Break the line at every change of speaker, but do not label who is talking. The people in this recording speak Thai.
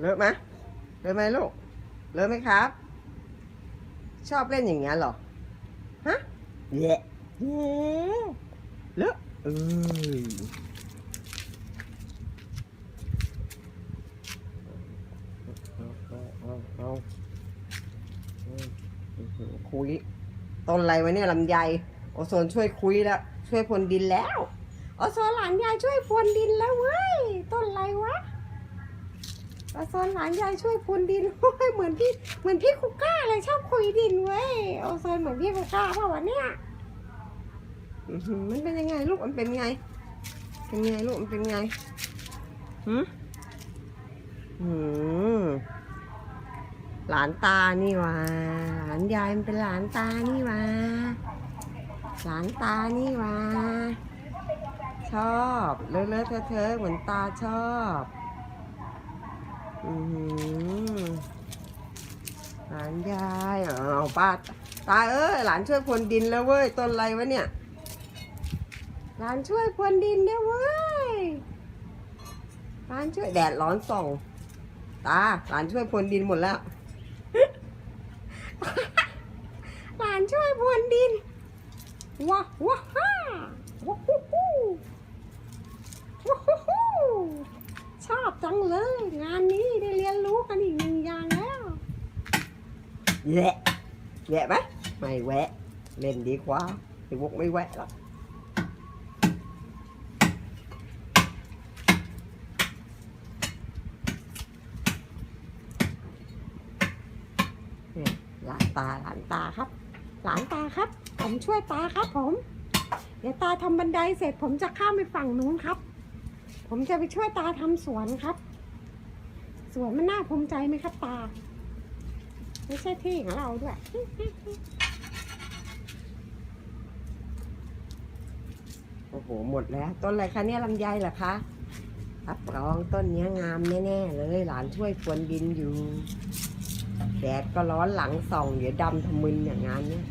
เลอะไหมเลอะไหมลูก เลอะไหมครับ ชอบเล่นอย่างเงี้ยหรอ ฮะเยะเยะเลอะเอ้ยเอเอาเอาเอาอืมคุยต้นอะไรวะเนี่ยลำไยโอโซนช่วยคุยแล้ว ช่วยพรวนดินแล้วโอโซนหลานยายช่วยพรวนดินแล้วเว้ย ต้นอะไรวะ โอโซนหลานยายช่วยพรวนดินโอ้ยเหมือนพี่เหมือนพี่คุก้าเลยชอบคุยดินเว้ยโอโซนเหมือนพี่คุก้าเปล่าวะเนี่ยมันเป็นยังไงลูกมันเป็นไง เป็นไงลูกมันเป็นไงหืมหืมหลานตานี่ว่าหลานยายมันเป็นหลานตานี่ว่าหลานตานี่ว่าชอบเลอะเลอะเทอะเทอเหมือนตาชอบ หลานยายเอาป้าตาเอ้ยหลานช่วยพรวนดินแล้วเว้ยต้นอะไรวะเนี่ย หลานช่วยพรวนดินด้วยเว้ยหลานช่วยแดดร้อนส่องตาหลานช่วยพรวนดินหมดแล้วหลานช่วยพรวนดินว้าว้าฮ่าว้าฮู้ฮู้ว้าฮู้ฮู้ชอบจังเลยงานนี้รู้กันอีกหนึ่งอย่างแล้ว แหละแหละไหมไม่แหวะ เล่นดีกว่าไอ้วกไม่แหวะหรอกหลานตาหลานตาครับ หลานตาครับ ผมช่วยตาครับผม เดี๋ยวตาทำบันไดเสร็จผมจะข้ามไปฝั่งนู้นครับ ผมจะไปช่วยตาทำสวนครับ สวนมันน่าภูมิใจไหมครับตา ไม่ใช่ที่ของเราด้วยโอ้โหหมดแล้ว ต้นอะไรคะเนี่ยลำไยเหรอคะรับรองต้นนี้งามแน่ๆเลยหลานช่วยควนดินอยู่แดดก็ร้อนหลังส่องเดี๋ยวดำทะมึนอย่างงานเนี้ย